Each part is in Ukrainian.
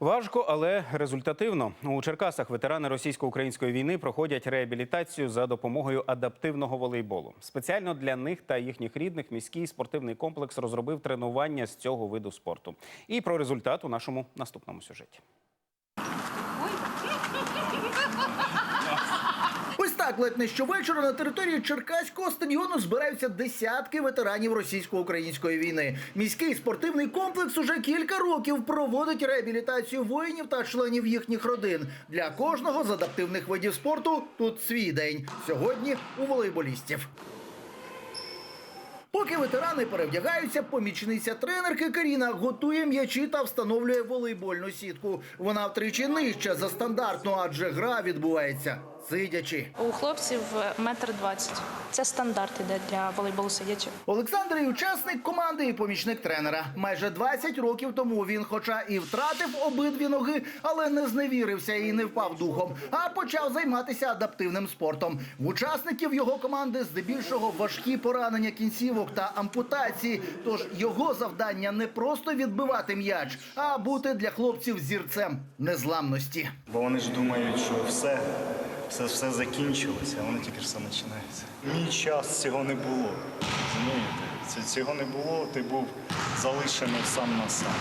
Важко, але результативно. У Черкасах ветерани російсько-української війни проходять реабілітацію за допомогою адаптивного волейболу. Спеціально для них та їхніх рідних міський спортивний комплекс розробив тренування з цього виду спорту. І про результат у нашому наступному сюжеті. Так ледь не щовечора на території Черкаського стадіону збираються десятки ветеранів російсько-української війни. Міський спортивний комплекс уже кілька років проводить реабілітацію воїнів та членів їхніх родин. Для кожного з адаптивних видів спорту тут свій день. Сьогодні у волейболістів. Поки ветерани перевдягаються, помічниця тренерки Каріна готує м'ячі та встановлює волейбольну сітку. Вона втричі нижча за стандартну, адже гра відбувається сидячи. У хлопців метр двадцять. Це стандарт іде для волейболу сидячи. Олександр і учасник команди і помічник тренера. Майже 20 років тому він, хоча і втратив обидві ноги, але не зневірився і не впав духом, а почав займатися адаптивним спортом. В учасників його команди здебільшого важкі поранення кінцівок та ампутації. Тож його завдання не просто відбивати м'яч, а бути для хлопців зірцем незламності. Бо вони ж думають, що все, все, все закінчилося, а воно тільки ж все починається. Мій час цього не було. Розумієте? Цього не було, ти був залишений сам на сам.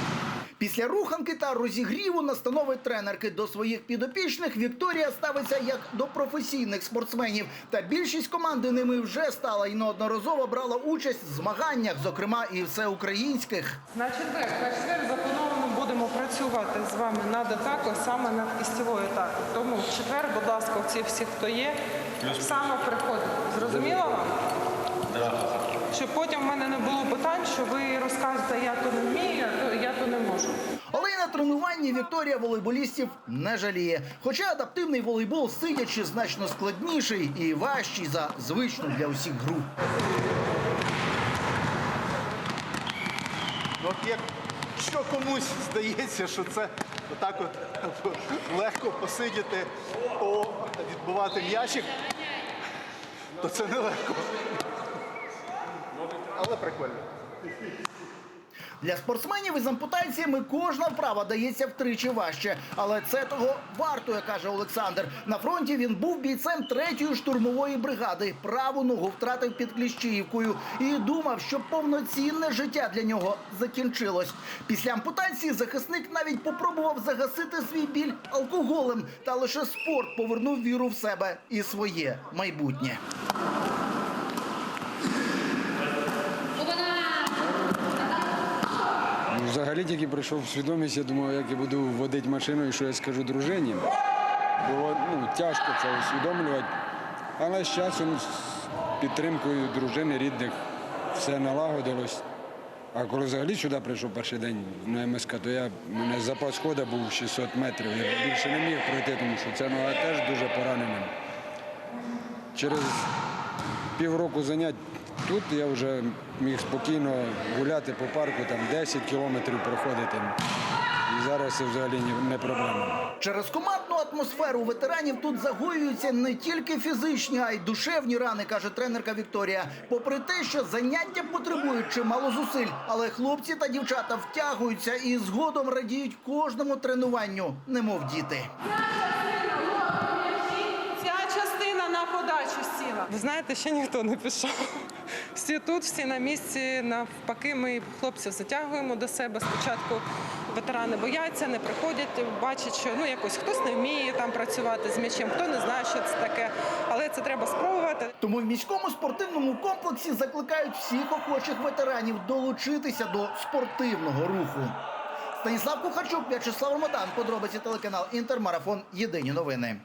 Після руханки та розігріву настанови тренерки до своїх підопічних Вікторія ставиться як до професійних спортсменів. Та більшість команди ними вже стала і неодноразово брала участь в змаганнях, зокрема і всеукраїнських. Значить, так, в четвер заплановано будемо працювати з вами над атакою, саме над кістєвою атакою. Тому в четвер, будь ласка, ці всі, хто є, саме приходите. Зрозуміло вам? Щоб потім в мене не було питань, що ви розказуєте, я то не вмію, а то я то не можу. Але й на тренуванні Вікторія волейболістів не жаліє. Хоча адаптивний волейбол сидячи значно складніший і важчий за звичну для усіх гру. Якщо комусь здається, що це отак от легко посидіти, відбувати м'ячик, то це нелегко. Але прикольно. Для спортсменів із ампутаціями кожна вправа дається втричі важче. Але це того вартує, каже Олександр. На фронті він був бійцем третьої штурмової бригади. Праву ногу втратив під Кліщіївкою і думав, що повноцінне життя для нього закінчилось. Після ампутації захисник навіть попробував загасити свій біль алкоголем. Та лише спорт повернув віру в себе і своє майбутнє. Взагалі тільки прийшов в свідомість, я думав, як я буду водити машину і що я скажу дружині. Було ну, тяжко це усвідомлювати. Але з часом, з підтримкою дружини, рідних, все налагодилось. А коли взагалі сюди прийшов перший день на МСК, то я, у мене запас хода був 600 метрів. Я більше не міг пройти, тому що ця нога теж дуже поранена. Через півроку занять тут я вже міг спокійно гуляти по парку, там 10 кілометрів проходити. І зараз це взагалі ні- не проблема. Через командну атмосферу ветеранів тут загоюються не тільки фізичні, а й душевні рани, каже тренерка Вікторія. Попри те, що заняття потребують чимало зусиль, але хлопці та дівчата втягуються і згодом радіють кожному тренуванню, немов діти. Ця частина на подачу сіла. Ви знаєте, ще ніхто не пішов. Всі тут, всі на місці. Навпаки, ми хлопців затягуємо до себе. Спочатку ветерани бояться, не приходять, бачать, що ну якось хтось не вміє там працювати з м'ячем, хто не знає, що це таке. Але це треба спробувати. Тому в міському спортивному комплексі закликають всіх охочих ветеранів долучитися до спортивного руху. Станіслав Кухарчук, В'ячеслав Ромадан, подробиці телеканал Інтермарафон. Єдині новини.